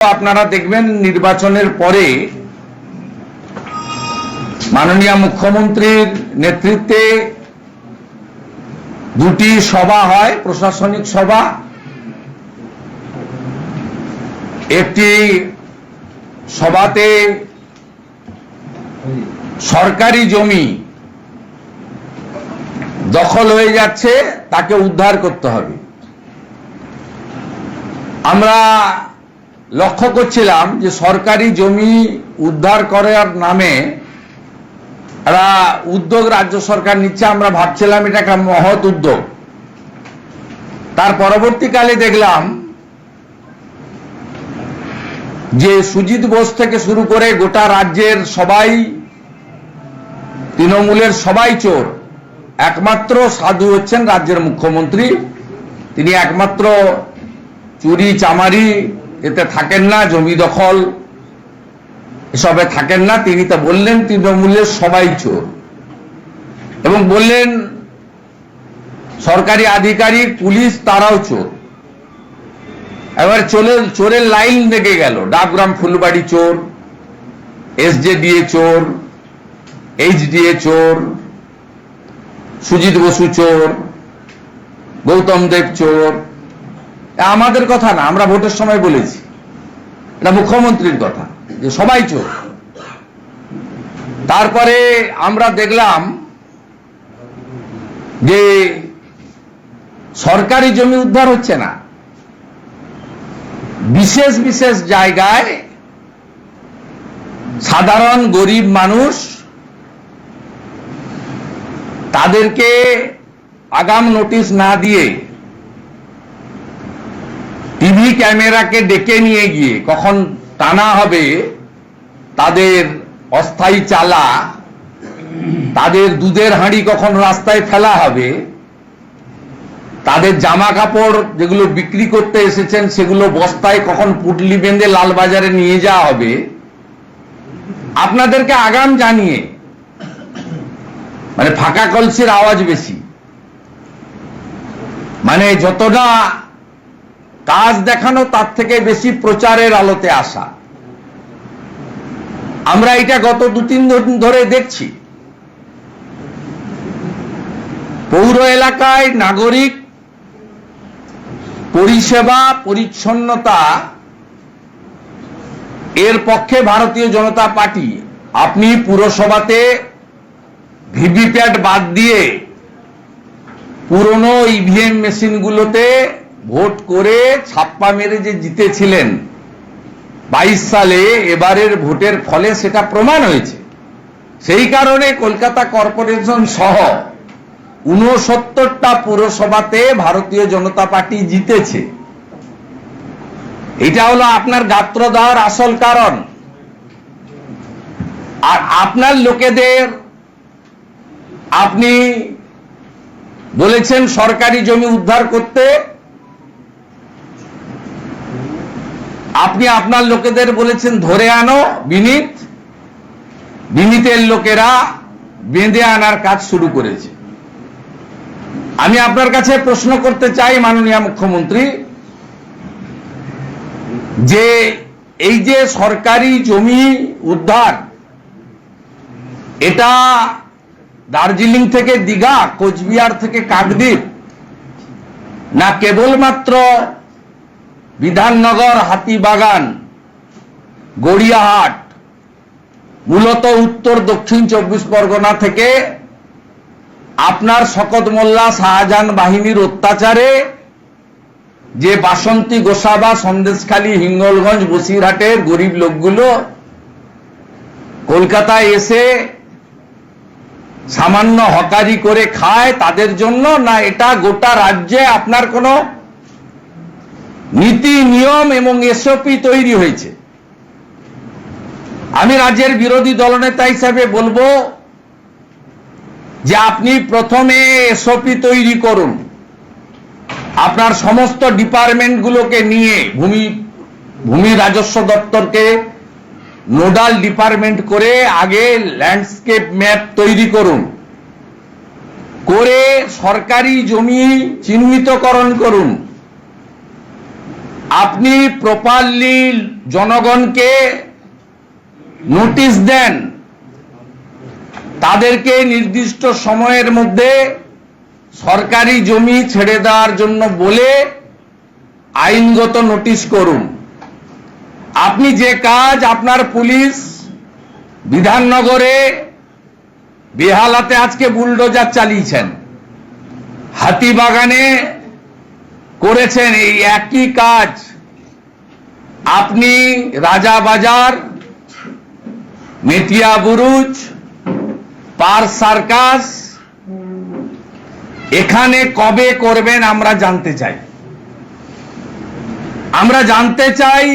আপনারা দেখবেন নির্বাচনের পরে মাননীয় মুখ্যমন্ত্রীর নেতৃত্বে দুটি সভা হয়, প্রশাসনিক সভা। একটি সভাতে সরকারি জমি দখল হয়ে যাচ্ছে, তাকে উদ্ধার করতে হবে। আমরা লক্ষ্য করছিলাম যে সরকারি জমি উদ্ধার করার নামে একটা উদ্যোগ রাজ্য সরকার নিচ্ছে, আমরা ভাবছিলাম এটা একটা মহৎ উদ্যোগ। তার পরবর্তীকালে দেখলাম যে সুজিত বোস থেকে শুরু করে গোটা রাজ্যের সবাই, তৃণমূলের সবাই চোর। একমাত্র সাধু হচ্ছেন রাজ্যের মুখ্যমন্ত্রী। তিনি একমাত্র চুরি, চামারি এতে থাকেন না, জমি দখল। এসবে থাকেন না, তিনি তা বললেন তৃণমূলের সবাই চোর। এবং বললেন, সরকারি আধিকারিক, পুলিশ তারাও চোর। এবার চলে, চোরের লাইন লেগে গেল। ডাবগ্রাম ফুলবাড়ি চোর এসজেডিএ চোর এইচডিএ চোর, সুজিত বসু চোর, গৌতম দেব চোর আমাদের কথা না, আমরা ভোটের সময় বলেছি। এটা মুখ্যমন্ত্রীর কথা, যে সবাই চোর। তারপরে আমরা দেখলাম যে সরকারি জমি উদ্ধার হচ্ছে না। বিশেষ বিশেষ জায়গায় সাধারণ গরিব মানুষ তাদেরকে আগাম নোটিশ না দিয়ে টিভি ক্যামেরাকে ডেকে নিয়ে গিয়ে কখন টানা হবে, তাদের অস্থায়ী চালা, তাদের দুধের হাঁড়ি কখন রাস্তায় ফেলা হবে, তাদের জামা কাপড় যেগুলো বিক্রি করতে এসেছেন সেগুলো বস্তায় কখন পুটলি বেঁধে লালবাজারে নিয়ে যাওয়া হবে। আপনাদেরকে আগাম জানিয়ে মানে ফাঁকা কলসির আওয়াজ বেশি। মানে যতটা কাজ দেখানো তার থেকে বেশি প্রচারের আলোতে আসা। আমরা এটা গত দু তিন দিন ধরে দেখছি। পৌর এলাকায় নাগরিক পরিষেবা, পরিচ্ছন্নতা এর পক্ষে ভারতীয় জনতা পার্টি, আপনি পুরসভাতে ভিভিপ্যাট বাদ দিয়ে পুরনো ইভিএম মেশিনগুলোতে ভোট করে ছাপ্পা মেরে যে জিতেছিলেন, বাইশ সালে এবারের ভোটের ফলে সেটা প্রমাণ হয়েছে। সেই কারণে কলকাতা কর্পোরেশন সহ উনসত্তরটা পুরসভাতে ভারতীয় জনতা পার্টি জিতেছে। এটা হলো আপনার গাত্র দেওয়ার আসল কারণ। আর আপনার লোকেদের আপনি বলেছেন সরকারি জমি উদ্ধার করতে আপনি আপনার লোকেদের বলেছেন, ধরে আনো বিনীত। বিনীতের লোকেরা বেঁধে আনার কাজ শুরু করেছে। আমি আপনার কাছে প্রশ্ন করতে চাই, মাননীয় মুখ্যমন্ত্রী, যে এই যে সরকারি জমি উদ্ধার, এটা দার্জিলিং থেকে দীঘা, কোচবিহার থেকে কাকদ্বীপ, না কেবলমাত্র বিধাননগর হাতিবাগান গড়িয়াহাট, মূলত উত্তর দক্ষিণ চব্বিশ পরগনা থেকে আপনার শকত মোল্লা শাহজাহান বাহিনীর অত্যাচারে যে বাসন্তী গোসাবা সন্দেশখালী হিঙ্গলগঞ্জ বসিরহাটের গরিব লোকগুলো কলকাতায় এসে সামান্য হকারি করে খায়, তাদের জন্য না এটা গোটা রাজ্যে আপনার কোনো নীতি, নিয়ম এবং এসওপি তৈরি হয়েছে। আমি রাজ্যের বিরোধী দলনেতা হিসাবে বলব যে আপনি প্রথমে এসওপি তৈরি করুন। আপনার সমস্ত ডিপার্টমেন্টগুলোকে নিয়ে, ভূমি ভূমি রাজস্ব দপ্তরকে নোডাল ডিপার্টমেন্ট করে আগে ল্যান্ডস্কেপ ম্যাপ তৈরি করুন। করে সরকারি জমি চিহ্নিতকরণ করুন। আপনি প্রপারলি জনগণকে নোটিশ দেন। তাদেরকে নির্দিষ্ট সময়ের মধ্যে সরকারি জমি ছেড়ে দেওয়ার জন্য বলে আইনগত নোটিশ করুন। আপনি যে কাজ আপনার পুলিশ বিধাননগরে বেহালাতে আজকে বুলডোজার চালিয়েছেন। হাতিবাগানে করেছেন এই একই কাজ। আপনি Rajabazar Metiabruz, Park Circus, এখানে কবে করবেন আমরা জানতে চাই। আমরা জানতে চাই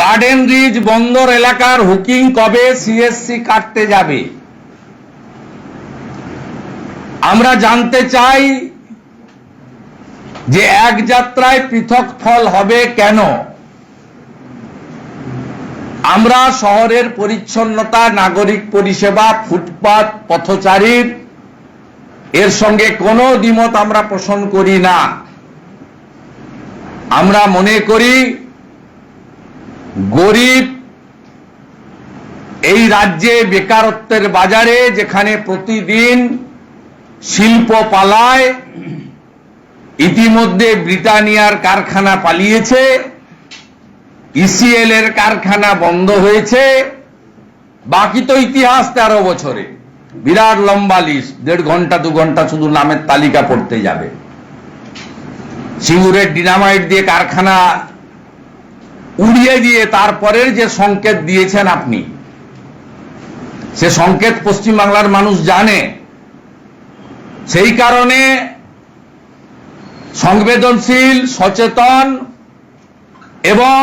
গার্ডেন রিজ বন্দর এলাকার হুকিং কবে সিএসসি কাটতে যাবে। আমরা জানতে চাই যে এক যাত্রায় পৃথক ফল হবে কেন? আমরা শহরের পরিচ্ছন্নতা, নাগরিক পরিষেবা, ফুটপাত, পথচারীর, এর সঙ্গে কোনো দ্বিমত আমরা পোষণ করি না। আমরা মনে করি, গরিব এই রাজ্যে বেকারত্বের বাজারে যেখানে প্রতিদিন শিল্প পালায় ইতিমধ্যে ব্রিটানিয়ার কারখানা পালিয়েছে ইসিএল এর কারখানা বন্ধ হয়েছে, বাকি তো ইতিহাস তেরো বছরে। বিরাট লম্বা লিস্ট দেড় ঘণ্টা, দু ঘণ্টা শুধু নামের তালিকা পড়তে যাবে। সিঙ্গুরের ডিনামাইট দিয়ে কারখানা উড়িয়ে দিয়ে তারপরের যে সংকেত দিয়েছেন আপনি, সে সংকেত পশ্চিমবাংলার মানুষ জানে। সেই কারণে সংবেদনশীল, সচেতন এবং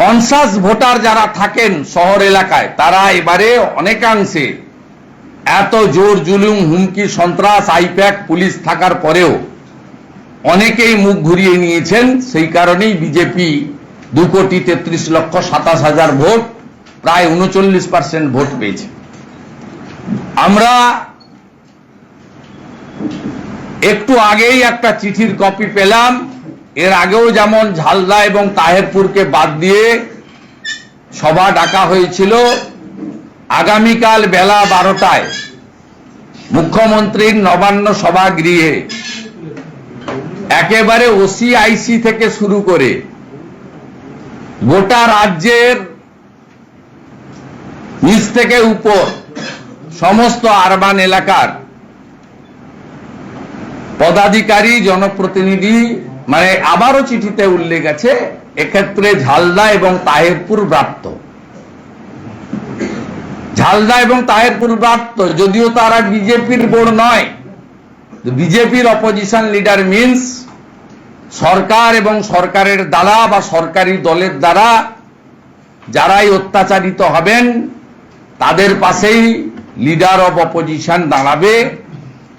কনসাস ভোটার যারা থাকেন শহর এলাকায়, তারা এবারে অনেকাংশে এত জোর জুলুম, হুমকি, সন্ত্রাস, আইপ্যাক, পুলিশ থাকার পরেও অনেকেই মুখ ঘুরিয়ে নিয়েছেন। সেই কারণেই বিজেপি দু কোটি তেত্রিশ লক্ষ সাতাশ হাজার ভোট, প্রায় উনচল্লিশ পার্সেন্ট ভোট পেয়েছে। আমরা একটু আগেই একটা চিঠির কপি পেলাম। এর আগেও যেমন ঝালদা এবং তাহেরপুরকে বাদ দিয়ে সভা ডাকা হয়েছিল, আগামীকাল বেলা বারোটায় মুখ্যমন্ত্রীর নবান্ন সভা গৃহে একেবারে ওসিআইসি থেকে শুরু করে গোটা রাজ্যের নিচ থেকে উপর সমস্ত আরবান এলাকার পদাধিকারী জনপ্রতিনিধি মানে আবারও চিঠিতে উল্লেখ আছে, এক্ষেত্রে ঝালদা এবং তাহেরপুর প্রাপ্ত ঝালদা এবং তাহেরপুর প্রাপ্ত যদিও তারা বিজেপির বোর্ড নয়। বিজেপির অপোজিশন লিডার মিন্স সরকার এবং সরকারের দ্বারা বা সরকারি দলের দ্বারা যারাই অত্যাচারিত হবেন, তাদের পাশেই লিডার অব অপোজিশন দাঁড়াবে।